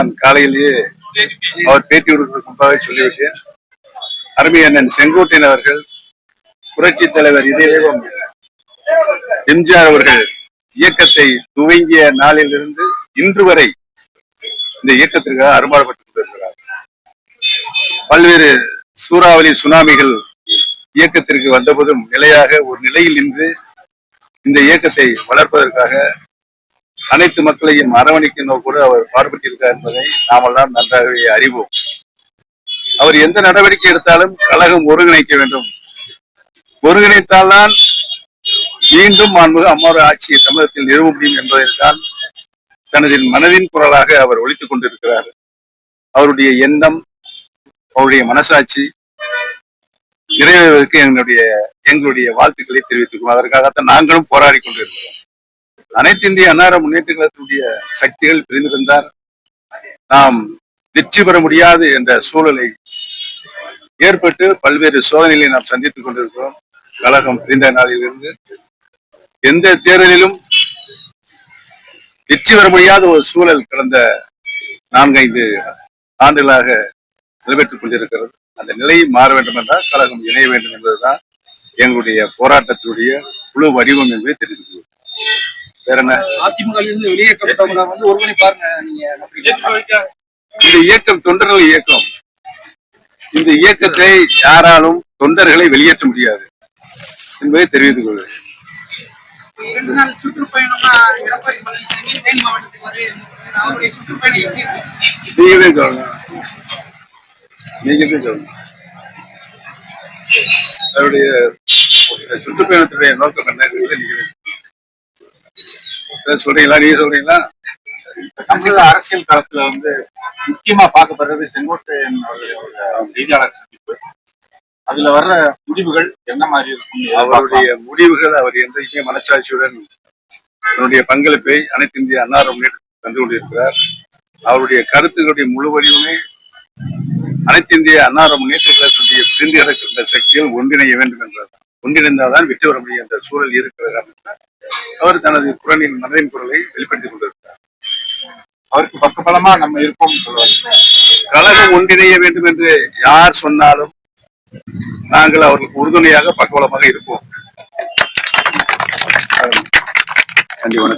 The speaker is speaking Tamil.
நான் காலையிலேயே அவர் பேட்டி கொடுப்பதற்கு முன்பாக சொல்லிவிட்டேன். அருமை அண்ணன் செங்கோட்டையன் அவர்கள் புரட்சி தலைவர் இதயம் எம்ஜிஆர் அவர்கள் இயக்கத்தை துவங்கிய நாளிலிருந்து இன்று வரை இந்த இயக்கத்திற்காக அரும்பாடுபட்டு கொண்டிருக்கிறார். பல்வேறு சூறாவளி சுனாமிகள் இயக்கத்திற்கு வந்தபோதும் நிலையாக ஒரு நிலையில் நின்று இந்த இயக்கத்தை வளர்ப்பதற்காக அனைத்து மக்களையும் அரவணைக்கும் நோக்கோடு அவர் பாடுபட்டிருக்கார் என்பதை நாமெல்லாம் நன்றாகவே அறிவோம். அவர் எந்த நடவடிக்கை எடுத்தாலும் கழகம் ஒருங்கிணைக்க வேண்டும். ஒருங்கிணைத்தால்தான் மீண்டும் மாண்புக அம்மாவோட ஆட்சியை தமிழகத்தில் நிறுவ முடியும் என்பதைத்தான் தனது மனதின் குரலாக அவர் ஒழித்துக் கொண்டிருக்கிறார். அவருடைய எண்ணம் அவருடைய மனசாட்சி நிறைவேறுவதற்கு என்னுடைய எங்களுடைய வாழ்த்துக்களை தெரிவித்துக் அதற்காகத்தான் நாங்களும் போராடி கொண்டிருக்கிறோம். அனைத்து இந்திய அன்னார முன்னேற்ற கழகத்தினுடைய சக்திகள் பிரிந்திருந்தார் நாம் வெற்றி பெற முடியாது என்ற சூழலை ஏற்பட்டு பல்வேறு சோதனைகளை நாம் சந்தித்துக் கொண்டிருக்கிறோம். கழகம் பிரிந்த நாளிலிருந்து எந்த தேர்தலிலும் வெற்றி பெற முடியாத ஒரு சூழல் கடந்த நான்கைந்து ஆண்டுகளாக நடைபெற்றுக் கொண்டிருக்கிறது. அந்த நிலை மாற வேண்டும் என்றால் கழகம் இணைய வேண்டும் என்பதுதான் எங்களுடைய போராட்டத்தினுடைய குழு வடிவம் என்பதை தெரிந்து வேற என்ன? அதிமுக இருந்து வெளியேற்றப்பட்டவங்க வந்து ஒருமணி பாருங்க நீங்க இந்த இயக்கம் தொண்டர்கள் இயக்கம். இந்த இயக்கத்தை யாராலும் தொண்டர்களை வெளியேற்ற முடியாது என்பதை தெரிவித்துக் கொள்கிறேன் இரண்டு நாள் சுற்றுப்பயணமா எடப்பாடி பழனிசாமி தேனி மாவட்டத்துக்கு வருகை அவருடைய சுற்றுப்பயணம் எப்படி இருக்கு? நீங்களே சொல்லணும். நீங்களே சொல்லணும். அவருடைய சுற்றுப்பயணத்துடைய நோக்கம் என்ன நீங்களே சொல்றீங்களா நீங்க சொல்றீங்களா? தமிழக அரசியல் களத்துல வந்து முக்கியமா பார்க்கப்படுறது செங்கோட்டையன் அவர்களுடைய செய்தியாளர் சந்திப்பு. அதுல வர்ற முடிவுகள் என்ன மாதிரி இருக்கும் அவருடைய முடிவுகள் அவர் என்றைக்குமே மனச்சாட்சியுடன் தன்னுடைய பங்களிப்பை அனைத்து இந்திய அன்னார முன்னேற்றத்தில் தந்து கொண்டிருக்கிறார். அவருடைய கருத்துக்களுடைய முழு வடிவமே அனைத்து இந்திய அன்னார முன்னேற்ற கழகத்துடைய பிரிந்து கிடக்கின்ற சக்திகள் ஒன்றிணைய வேண்டும் என்பதுதான் ஒன்றிணைந்தால்தான் வெற்றி பெற முடியும் என்ற சூழல் இருக்கிறது அவர் தனது குரலின் மனதின் குரலை வெளிப்படுத்திக் கொண்டிருக்கிறார். அவருக்கு பக்கபலமா நம்ம இருப்போம் சொல்லுவாங்க கழகம் ஒன்றிணைய வேண்டும் என்று யார் சொன்னாலும் நாங்கள் அவர்களுக்கு உறுதுணையாக பக்கபலமாக இருப்போம். நன்றி வணக்கம்.